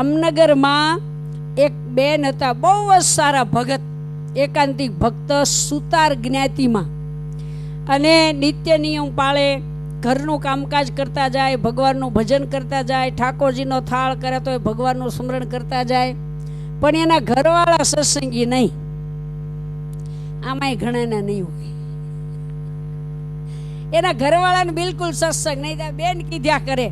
જામનગરમાં એક બેન હતા, બહુ જ સારા ભગત, એકાંતિક ભક્ત, સુતાર જ્ઞાતિમાં. અને નિત્ય નિયમ પાળે ઘરનું કામકાજ કરતા જાય, ભગવાનનું ભજન કરતા જાય, ઠાકોરજીનો થાળ કરે તો એ ભગવાનનું સ્મરણ કરતા જાય. પણ એના ઘરવાળા સત્સંગી નહીં. આમાંય ઘણાના નહીં હોય. એના ઘરવાળાને બિલકુલ સત્સંગ નહીં બેન કીધ્યા કરે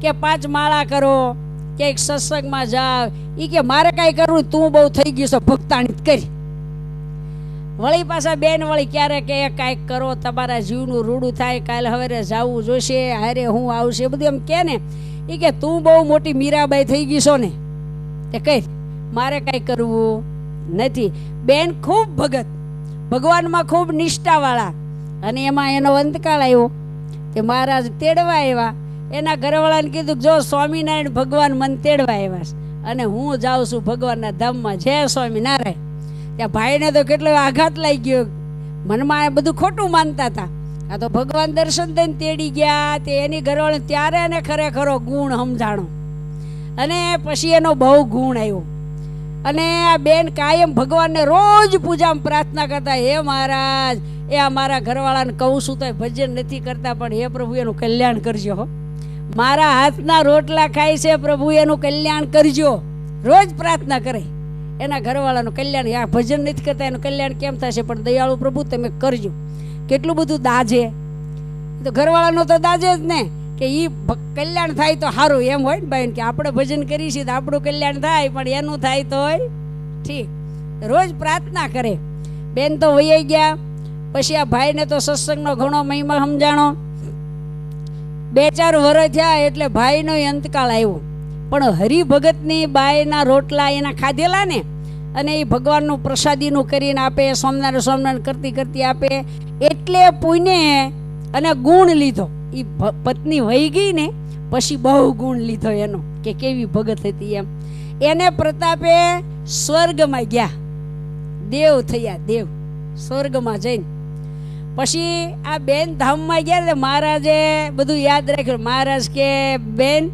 કે પાંચ માળા કરો કે એક સત્સંગમાં જાવ એ કે મારે કાંઈ કરવું, તું બહુ થઈ ગયું છે, ભક્તાણી કરી. વળી પાછા બેન વળી ક્યારે કે કાંઈક કરો, તમારા જીવનું રૂડું થાય, કાલે હવે જાવું જોશે, હારે હું આવશે. બધું એમ કે ને એ કે, તું બહુ મોટી મીરાબાઈ થઈ ગઈ છો ને. તે કહી, મારે કાંઈ કરવું નથી. બેન ખૂબ ભગત, ભગવાનમાં ખૂબ નિષ્ઠાવાળા, અને એમાં એનો અંતકાળ આવ્યો કે મહારાજ તેડવા આવ્યા. એના ઘરવાળાને કીધું, જો સ્વામિનારાયણ ભગવાન મન તેડવા આવ્યા છે, અને હું જાઉં છું ભગવાનના ધામમાં, જય સ્વામિનારાયણ. ત્યાં ભાઈને તો કેટલો આઘાત લાગી ગયો. મનમાં એ બધું ખોટું માનતા હતા. આ તો ભગવાન દર્શન થઈને તેડી ગયા, તે એની ઘરવાળા ત્યારે એને ખરેખરો ગુણ સમજાણો. અને પછી એનો બહુ ગુણ આવ્યો. અને આ બેન કાયમ ભગવાનને રોજ પૂજામાં પ્રાર્થના કરતા, હે મહારાજ, એ આ મારા ઘરવાળાને કહું છું તો ભજન નથી કરતા, પણ હે પ્રભુ, એનું કલ્યાણ કરજો હો. મારા હાથના રોટલા ખાય છે પ્રભુ, એનું કલ્યાણ કરજો. રોજ પ્રાર્થના કરે. એના ઘરવાળાનું કલ્યાણ આ ભજન નથી કરતા, એનું કલ્યાણ કેમ થશે? પણ દયાળુ પ્રભુ, તમે કરજો. કેટલું બધું દાજે. તો ઘરવાળાનો તો દાજે જ ને, કે એ કલ્યાણ થાય તો સારું એમ હોય ને ભાઈ કે આપણે ભજન કરીએ છીએ તો આપણું કલ્યાણ થાય, પણ એનું થાય તો હોય. ઠીક. રોજ પ્રાર્થના કરે. બેન તો વૈયા ગયા. પછી આ ભાઈને તો સત્સંગનો ઘણો મહિમા સમજાણો. બે ચાર વર્ષ થયા એટલે ભાઈનો અંતકાળ આવ્યો. પણ હરિભગતની બાયના રોટલા એના ખાધેલા ને, અને એ ભગવાનનું પ્રસાદીનું કરીને આપે સોમનારાયણ સોમનારાયણ કરતી કરતી આપે, એટલે પુણ્ય અને ગુણ લીધો. એ પત્ની વહી ગઈ ને, પછી બહુ ગુણ લીધો એનો, કે કેવી ભગત હતી એમ. એને પ્રતાપે સ્વર્ગમાં ગયા. દેવ થયા, દેવ. સ્વર્ગમાં જઈને પછી આ બેન ધામમાં ગયા ને મહારાજે બધું યાદ રાખ્યું. મહારાજ કે, બેન,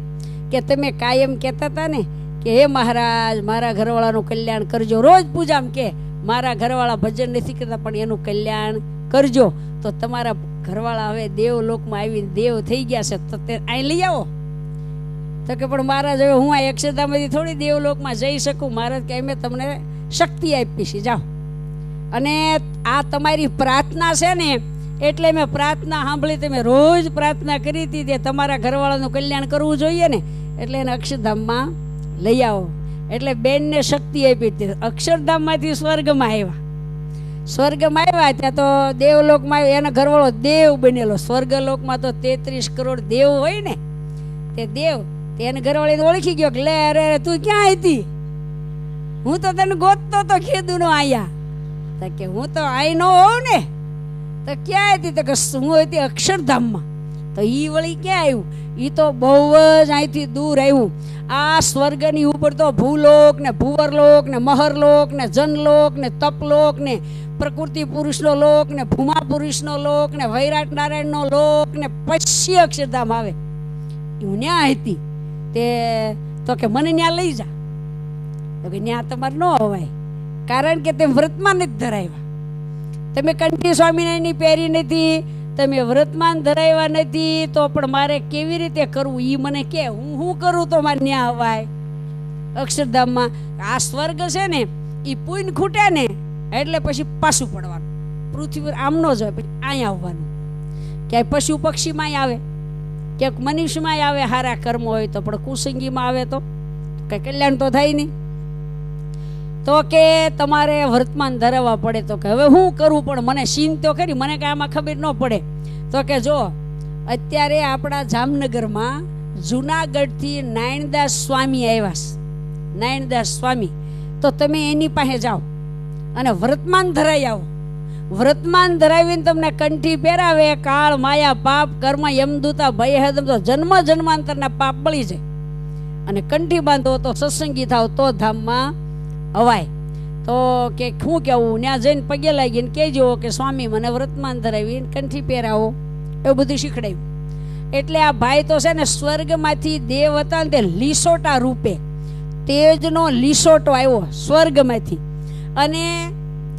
કે તમે કાયમ કહેતા હતા ને કે, હે મહારાજ, મારા ઘરવાળાનું કલ્યાણ કરજો. રોજ પૂજામ કે, મારા ઘરવાળા ભજન નથી કરતા, પણ એનું કલ્યાણ કરજો. તો તમારા ઘરવાળા હવે દેવલોકમાં આવીને દેવ થઈ ગયા છે. તો તે અહીં લઈ આવો. તો કે, પણ મહારાજ, હવે હું આ અક્ષરધામમાંથી થોડી દેવલોકમાં જઈ શકું? મહારાજ કે, અમે તમને શક્તિ આપી છે જાઓ. અને આ તમારી પ્રાર્થના છે ને, એટલે મેં પ્રાર્થના સાંભળી તમે રોજ પ્રાર્થના કરી હતી તે તમારા ઘરવાળાનું કલ્યાણ કરવું જોઈએ ને, એટલે એને અક્ષરધામમાં લઈ આવો. એટલે બેનને શક્તિ આપી હતી. અક્ષરધામમાંથી સ્વર્ગમાં આવ્યા. સ્વર્ગમાં આવ્યા ત્યાં તો દેવલોકમાં આવ્યો. એનો ઘરવાળો દેવ બનેલો. સ્વર્ગલોકમાં તો તેત્રીસ કરોડ દેવ હોય ને, તે દેવ તેને ઘરવાળી ઓળખી ગયો કે, લે, અરે તું ક્યાં હતી હું તો તને ગોતતો તો ખેદુનો આયા. તો કે હું તો આઈ નો હોઉં ને, તો ક્યાં હતી? તો કે હું હતી? અક્ષરધામમાં. તો એ વળી ક્યાં આવ્યું એ તો બહુ જ અહીંથી દૂર આવ્યું આ સ્વર્ગની ઉપર તો ભૂલોક ને ભૂવરલોક ને મહરલોક ને જનલોક ને તપલોક ને પ્રકૃતિ પુરુષનો લોક ને ભૂમા પુરુષનો લોક ને વૈરાટ નારાયણનો લોક ને પછી અક્ષરધામ આવે. હું ન્યા હતી તે તો કે મને ન્યા લઈ જા. તો કે ન્યા તમારે ન અવાય કારણ કે તે વ્રતમાં નથી ધરાવ્યા તમે કંઠી સ્વામિનારાયણની પહેરી નથી, તમે વ્રતમાન ધરાવ્યા નથી, તો પણ મારે કેવી રીતે કરવું? એ મને કે, હું શું કરું તો મારે ન્યા અવાય? અક્ષરધામમાં આ સ્વર્ગ છે ને એ પૂન ખૂટે ને, એટલે પછી પાછું પડવાનું. પૃથ્વી પર આમ ન હોય પછી અહીંયા આવવાનું. ક્યાંય પશુ પક્ષીમાં આવે, ક્યાંક મનુષ્યમાં આવે, હારા કર્મ હોય તો પણ કુસંગીમાં આવે તો. કઈ કલ્યાણ તો થાય નહીં. તો કે તમારે વર્તમાન ધરાવવા પડે તો કે, હવે હું કરું? પણ મને સીન તો ખરી, મને કાંઈ આમાં ખબર ન પડે. તો કે, જો, અત્યારે આપણા જામનગરમાં જુનાગઢથી નાયણદાસ સ્વામી આવ્યા નાયણદાસ સ્વામી. તો તમે એની પાસે જાઓ અને વર્તમાન ધરાઈ આવો. વ્રતમાન ધરાવીને તમને કંઠી પહેરાવે, કાળ, માયા, પાપ, કર્મ યમદૂતા ભય હદમ તો જન્મ જન્માંતરના પાપ બળી જાય. અને કંઠી બાંધો તો સત્સંગી થાવ તો ધામમાં અવાય. તો કે શું કહેવું ત્યાં જઈને પગે લાગીને કહેજો કે સ્વામી મને વ્રતમાન ધરાવીને કંઠી પહેરાવો. એવું બધું શીખડાયું. એટલે આ ભાઈ તો છે ને સ્વર્ગમાંથી દેવ હતા ને તે લીસોટા રૂપે. તેજનો લીસોટો આવ્યો સ્વર્ગમાંથી. અને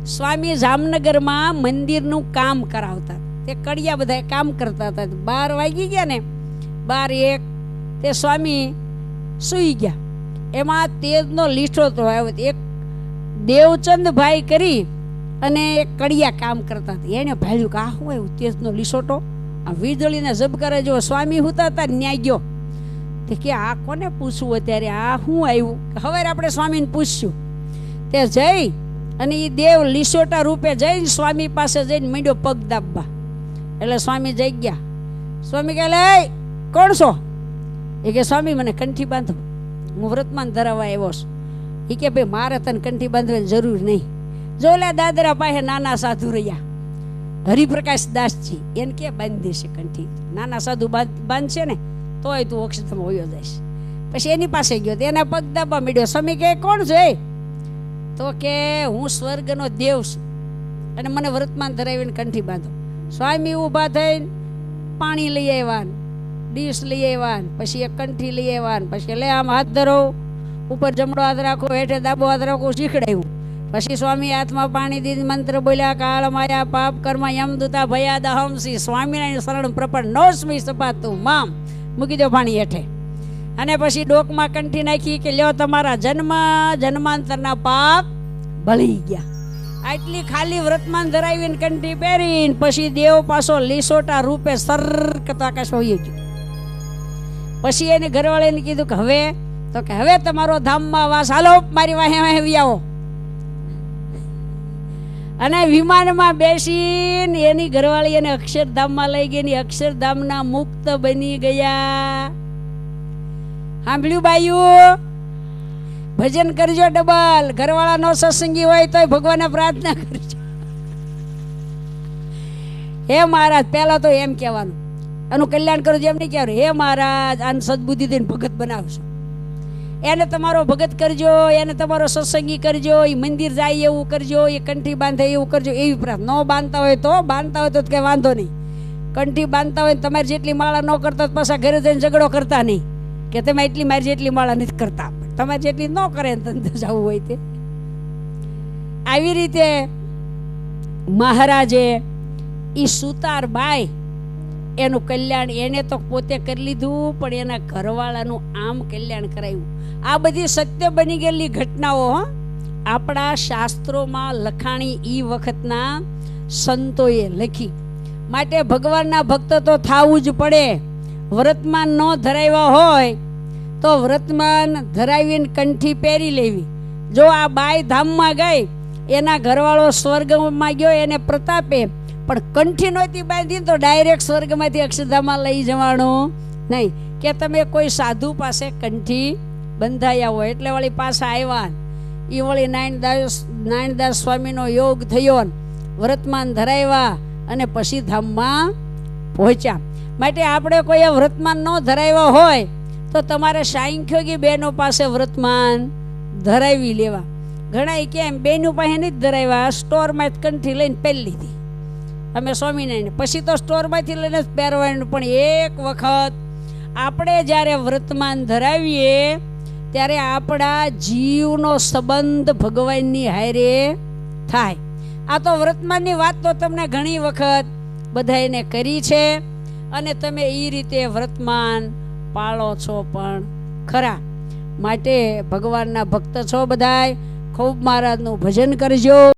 સ્વામી જામનગરમાં મંદિરનું કામ કરાવતા. તે કડિયા બધા કામ કરતા હતા. બાર વાગી ગયા ને. બાર એક. તે સ્વામી સૂઈ ગયા. એમાં તેજનો લીસોટો આવ્યો એક દેવચંદભાઈ કરી અને એક કડિયા કામ કરતા હતા. એને ભાળ્યું કે આ શું આવ્યું? તેજનો લીસોટો આ વીજળીને ઝબકારે જો સ્વામી હોતા હતા ન્યાય ગયો. તે કે આ કોને પૂછવું અત્યારે? આ શું આવ્યું? હવે આપણે સ્વામીને પૂછશું. તે જઈ અને એ દેવ લીસોટા રૂપે જઈને સ્વામી પાસે જઈને મંડ્યો પગ દાબવા. એટલે સ્વામી જઈ ગયા. સ્વામી કહે કોણ છો? એ કે, સ્વામી, મને કંઠી બાંધો. હું વ્રતમાન ધરાવવા આવ્યો છું. એ કે ભાઈ મારે તને કંઠી બાંધવાની જરૂર નહીં. જો લે દાદરા પાસે નાના સાધુ રહ્યા. હરિપ્રકાશ દાસજી એને કે બાંધી દેશે કંઠી. નાના સાધુ બાંધ, બાંધશે ને, તોય તું અક્ષતમાં હોયો જઈશ. પછી એની પાસે ગયો એના પગ દાબા મળ્યો સ્વામી કે કોણ છે? તો કે, હું સ્વર્ગનો દેવ છું. અને મને વર્તમાન ધરાવીને કંઠી બાંધો. સ્વામી ઊભા થઈને પાણી લઈ આવ્યા ડીશ લઈ આવ્યા પછી એક કંઠી લઈ આવ્યા ને, પછી લે આમ હાથ ધરો ઉપર જમણો હાથ રાખો હેઠે દાબો હાથ રાખો શીખડાયું. પછી સ્વામી હાથમાં પાણી દીધી મંત્ર બોલ્યા કાળ માયા પાપ કર્મ યમદૂતા ભયા દહમસી સ્વામિનારાયણ શરણ પ્રપણ નોસ્મી સપાતું મામ. મૂકી દો પાણી હેઠે. અને પછી ડોકમાં કંઠી નાખી કે લ્યો તમારા જન્મ જન્માંતરના પાપ ભળી ગયા. આટલી ખાલી વ્રતમાન ધરાવીને કંઠી પહેરીને પછી દેવ પાછો લીસોટા રૂપે સરકતા તો આકાશ ગયો પછી એને ઘરવાળાને કીધું કે હવે, તો કે હવે તમારો ધામમાં વાસ. હાલો, મારી વાહે વાહે આવો. અને વિમાનમાં બેસીને એની ઘરવાળી એને અક્ષરધામમાં લઈ ગઈ અક્ષરધામના મુક્ત બની ગયા. સાંભળ્યું બાયું? ભજન કરજો ડબલ. ઘરવાળા નો સત્સંગી હોય તોય ભગવાનને પ્રાર્થના કરજો. હે મહારાજ, પહેલા તો એમ કહેવાનું. એનું કલ્યાણ કરો એમ નહીં કહેવાનું હે મહારાજ, આને સદબુદ્ધિ દઈને ભગત બનાવશો. એને તમારો ભગત કરજો, એને તમારો સત્સંગી કરજો એ મંદિર જાય એવું કરજો એ કંઠી બાંધે એવું કરજો, એવી પ્રાર્થના. ન બાંધતા હોય તો, બાંધતા હોય તો કંઈ વાંધો નહીં. કંઠી બાંધતા હોય તમારે જેટલી માળા ન કરતા પાછા ઘરે જઈને ઝઘડો કરતા નહીં. કે તમે એટલી મારી જેટલી માળા નથી કરતા. તમારે જેટલી ન કરે તને જવું હોય તે. આવી રીતે મહારાજે એ સુતાર બાઈ એનું કલ્યાણ એને તો પોતે કરી લીધું, પણ એના ઘરવાળાનું આમ કલ્યાણ કરાયું. આ બધી સત્ય બની ગયેલી ઘટનાઓ આપણા શાસ્ત્રોમાં લખાણી ઈ વખતના સંતોએ લખી. માટે ભગવાનના ભક્ત તો થાવું જ પડે. વ્રતમાન ન ધરાવ્યા હોય, તો વ્રતમાન ધરાવીને કંઠી પહેરી લેવી. જો આ બાય ધામમાં ગઈ, એના ઘરવાળો સ્વર્ગમાં ગયો, એને પ્રતાપે પણ કંઠી નહોતી બાંધી તો ડાયરેક્ટ સ્વર્ગમાંથી અક્ષરધામમાં લઈ જવાનું. નહીં, કે તમે કોઈ સાધુ પાસે કંઠી બંધાયા હોય, એટલે વળી પાછા આવ્યા એ વળી નારાયણદાસ નારાયણદાસ સ્વામીનો યોગ થયો વ્રતમાન ધરાવ્યા અને પછી ધામમાં પહોંચ્યા. માટે આપણે કોઈ વ્રતમાન ન ધરાવ્યા હોય, તો તમારે સાંખ્યોગી બહેનો પાસે વ્રતમાન ધરાવી લેવા. ઘણા કેમ બેનું પાસે નથી ધરાવ્યા સ્ટોરમાં જ કંઠી લઈને પહેરી લીધી. અમે સ્વામિનારાયણ. પછી તો સ્ટોરમાંથી લઈને પહેરવાનું, પણ એક વખત આપણે જ્યારે વ્રતમાન ધરાવીએ, ત્યારે આપણા જીવનો સંબંધ ભગવાનની હારે થાય. આ તો વ્રતમાનની વાત તો તમને ઘણી વખત બધાને કરી છે, અને તમે એ રીતે વ્રતમાન પાળો છો પણ ખરા. માટે ભગવાનના ભક્ત છો બધાય. ખૂબ મહારાજનું ભજન કરજો.